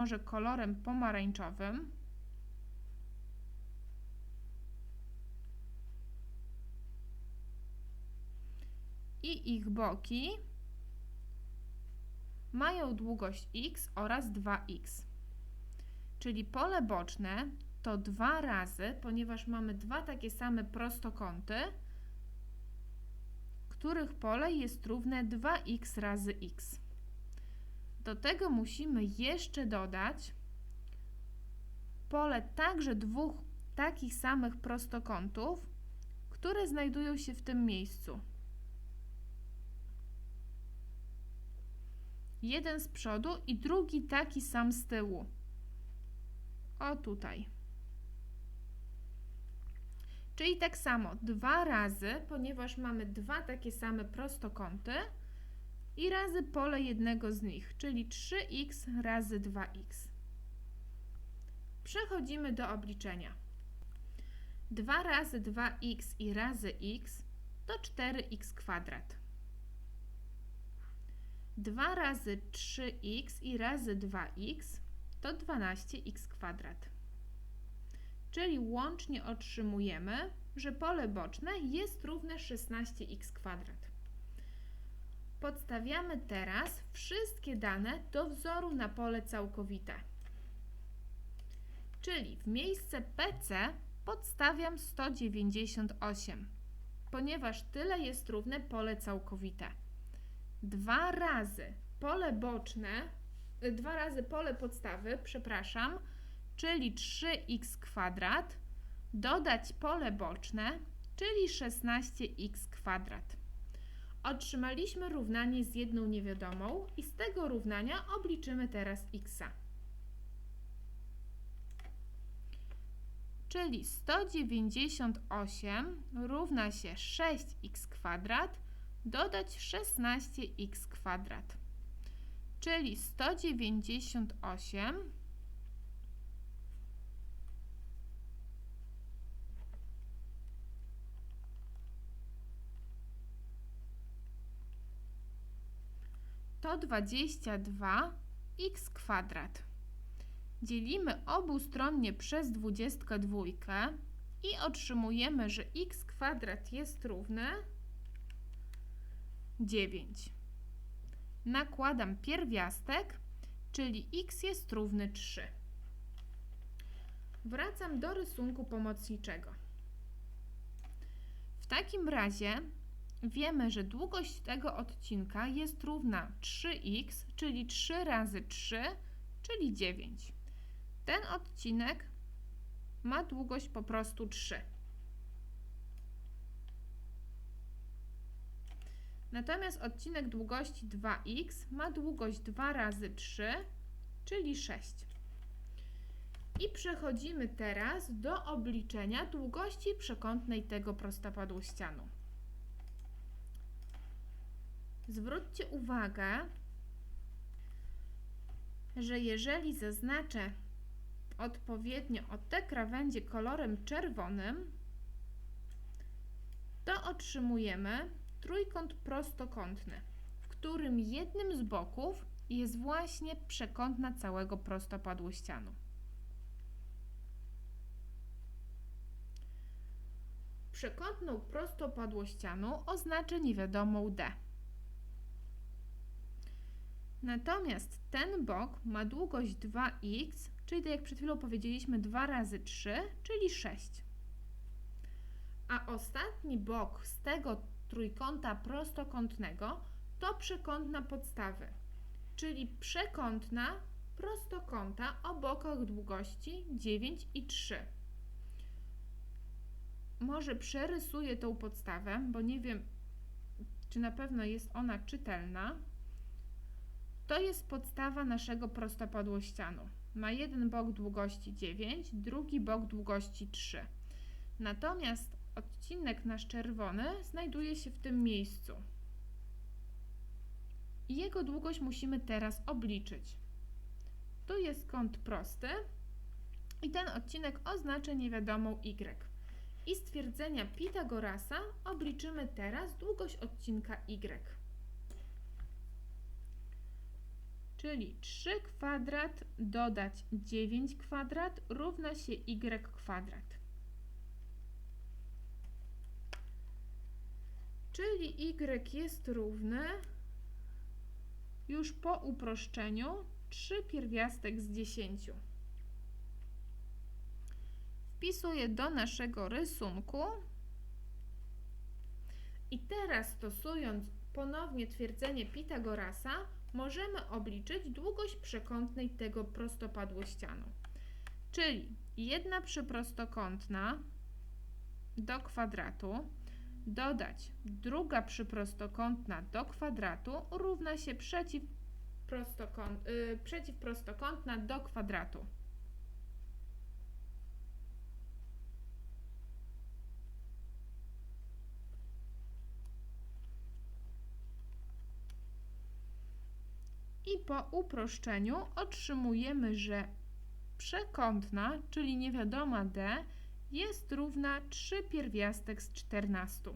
może kolorem pomarańczowym. I ich boki mają długość x oraz 2x. Czyli pole boczne to dwa razy, ponieważ mamy dwa takie same prostokąty, których pole jest równe 2x razy x. Do tego musimy jeszcze dodać pole także dwóch takich samych prostokątów, które znajdują się w tym miejscu. Jeden z przodu i drugi taki sam z tyłu. O tutaj. Czyli tak samo dwa razy, ponieważ mamy dwa takie same prostokąty i razy pole jednego z nich, czyli 3x razy 2x. Przechodzimy do obliczenia. 2 razy 2x i razy x to 4x kwadrat. 2 razy 3x i razy 2x to 12x kwadrat. Czyli łącznie otrzymujemy, że pole boczne jest równe 16x kwadrat. Podstawiamy teraz wszystkie dane do wzoru na pole całkowite. Czyli w miejsce PC podstawiam 198, ponieważ tyle jest równe pole całkowite. Dwa razy pole boczne, y, dwa razy pole podstawy, przepraszam, czyli 3x kwadrat, dodać pole boczne, czyli 16x kwadrat. Otrzymaliśmy równanie z jedną niewiadomą i z tego równania obliczymy teraz x. Czyli 198 równa się 6x kwadrat dodać 16x kwadrat. Czyli 198 to 22 x kwadrat. Dzielimy obustronnie przez 22 i otrzymujemy, że x kwadrat jest równe 9. Nakładam pierwiastek, czyli x jest równy 3. Wracam do rysunku pomocniczego. W takim razie wiemy, że długość tego odcinka jest równa 3x, czyli 3 razy 3, czyli 9. Ten odcinek ma długość po prostu 3. Natomiast odcinek długości 2x ma długość 2 razy 3, czyli 6. I przechodzimy teraz do obliczenia długości przekątnej tego prostopadłościanu. Zwróćcie uwagę, że jeżeli zaznaczę odpowiednio o te krawędzie kolorem czerwonym, to otrzymujemy trójkąt prostokątny, w którym jednym z boków jest właśnie przekątna całego prostopadłościanu. Przekątną prostopadłościanu oznacza niewiadomą d. Natomiast ten bok ma długość 2x, czyli tak jak przed chwilą powiedzieliśmy 2 razy 3, czyli 6. A ostatni bok z tego trójkąta prostokątnego to przekątna podstawy, czyli przekątna prostokąta o bokach długości 9 i 3. Może przerysuję tą podstawę, bo nie wiem, czy na pewno jest ona czytelna. To jest podstawa naszego prostopadłościanu. Ma jeden bok długości 9, drugi bok długości 3. Natomiast odcinek nasz czerwony znajduje się w tym miejscu. Jego długość musimy teraz obliczyć. Tu jest kąt prosty i ten odcinek oznacza niewiadomą y. I z twierdzenia Pitagorasa obliczymy teraz długość odcinka y. Czyli 3 kwadrat dodać 9 kwadrat równa się y kwadrat. Czyli y jest równy już po uproszczeniu 3 pierwiastek z 10. Wpisuję do naszego rysunku i teraz stosując ponownie twierdzenie Pitagorasa, możemy obliczyć długość przekątnej tego prostopadłościanu. Czyli jedna przyprostokątna do kwadratu dodać druga przyprostokątna do kwadratu równa się przeciw, prostokąt, yy, przeciwprostokątna do kwadratu. I po uproszczeniu otrzymujemy, że przekątna, czyli niewiadoma d, jest równa 3 pierwiastek z 14.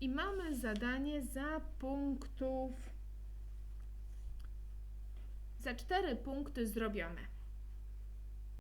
I mamy zadanie za punktów, za 4 punkty zrobione.